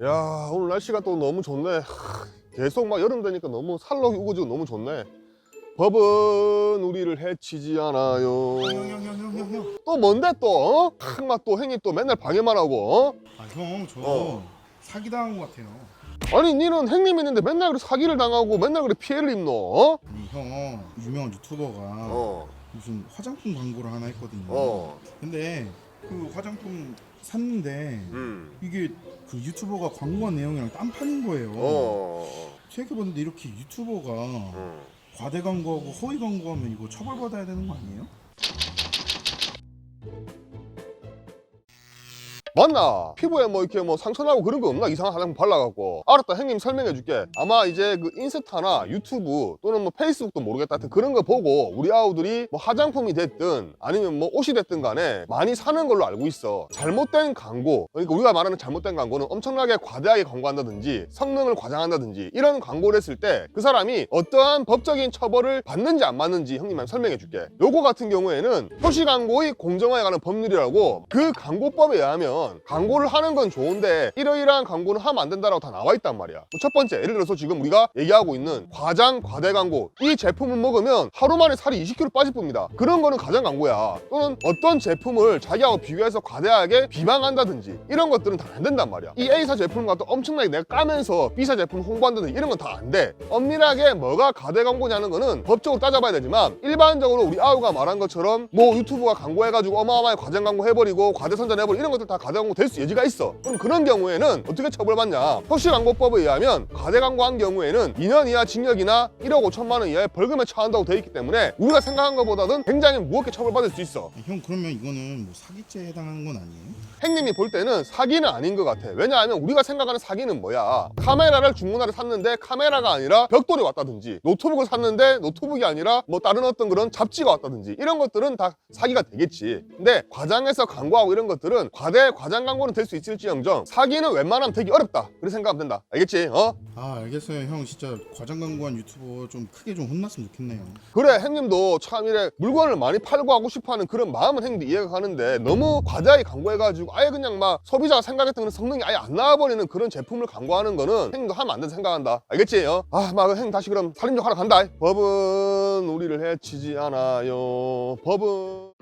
야 오늘 날씨가 또 너무 좋네 하, 계속 막 여름 되니까 너무 살록이 우거지고 너무 좋네 법은 우리를 해치지 않아요 형형형형형 또 뭔데 또 어? 막또 행이 또 맨날 방해만 하고 어? 아형저 어. 사기당한 것 같아요 아니 니는 행님 있는데 맨날 그래 사기를 당하고 맨날 그래 피해를 입노 어? 아니 형 유명한 유튜버가 어. 무슨 화장품 광고를 하나 했거든요 어. 근데 그 화장품 샀는데 음. 이게 그 유튜버가 광고한 내용이랑 딴판인 거예요 어. 생각해봤는데 이렇게 유튜버가 음. 과대 광고하고 허위 광고하면 이거 처벌받아야 되는 거 아니에요? 맞나? 피부에 뭐 이렇게 뭐 상처나고 그런 거 없나? 이상한 화장품 발라갖고. 알았다, 형님 설명해 줄게. 아마 이제 그 인스타나 유튜브 또는 뭐 페이스북도 모르겠다. 하여튼 그런 거 보고 우리 아우들이 뭐 화장품이 됐든 아니면 뭐 옷이 됐든 간에 많이 사는 걸로 알고 있어. 잘못된 광고. 그러니까 우리가 말하는 잘못된 광고는 엄청나게 과대하게 광고한다든지 성능을 과장한다든지 이런 광고를 했을 때 그 사람이 어떠한 법적인 처벌을 받는지 안 받는지 형님한테 설명해 줄게. 요거 같은 경우에는 표시 광고의 공정화에 관한 법률이라고 그 광고법에 의하면 광고를 하는 건 좋은데 이러이러한 광고는 하면 안 된다라고 다 나와 있단 말이야. 뭐첫 번째 예를 들어서 지금 우리가 얘기하고 있는 과장 과대 광고 이 제품을 먹으면 하루 만에 살이 20kg 빠질 뿐입니다. 그런 거는 과장 광고야. 또는 어떤 제품을 자기하고 비교해서 과대하게 비방한다든지 이런 것들은 다 안 된단 말이야. 이 A사 제품과 또 엄청나게 내가 까면서 B사 제품 홍보한다든지 이런 건 다 안 돼. 엄밀하게 뭐가 과대 광고냐는 거는 법적으로 따져봐야 되지만 일반적으로 우리 아우가 말한 것처럼 뭐 유튜브가 광고해가지고 어마어마하게 과장 광고 해버리고 과대 선전해버리고 이런 것들 다 과대 광고 될 수 여지가 있어. 그럼 그런 경우에는 어떻게 처벌받냐? 표시광고법에 의하면 과대 광고 한 경우에는 2년 이하 징역이나 1억 5천만 원 이하의 벌금에 처한다고 돼 있기 때문에 우리가 생각한 것보다는 굉장히 무겁게 처벌받을 수 있어. 아, 형 그러면 이거는 뭐 사기죄에 해당하는 건 아니에요? 행님이 볼 때는 사기는 아닌 것 같아. 왜냐하면 우리가 생각하는 사기는 뭐야? 카메라를 중고나라에 샀는데 카메라가 아니라 벽돌이 왔다든지 노트북을 샀는데 노트북이 아니라 뭐 다른 어떤 그런 잡지가 왔다든지 이런 것들은 다 사기가 되겠지. 근데 과장해서 광고하고 이런 것들은 과대 과장 광고는 될 수 있을지언정 사기는 웬만하면 되기 어렵다. 그렇게 생각하면 된다. 알겠지? 어? 아 알겠어요 형 진짜 과장 광고한 유튜버 좀 크게 좀 혼났으면 좋겠네요 그래 행님도 참 이래 물건을 많이 팔고 하고 싶어하는 그런 마음은 행님도 이해가 가는데 너무 과다하게 광고해가지고 아예 그냥 막 소비자가 생각했던 그런 성능이 아예 안 나와버리는 그런 제품을 광고하는 거는 행님도 하면 안 된다 생각한다 알겠지? 어? 아막 행님 다시 그럼 살인적 하러 간다 법은 우리를 해치지 않아요 법은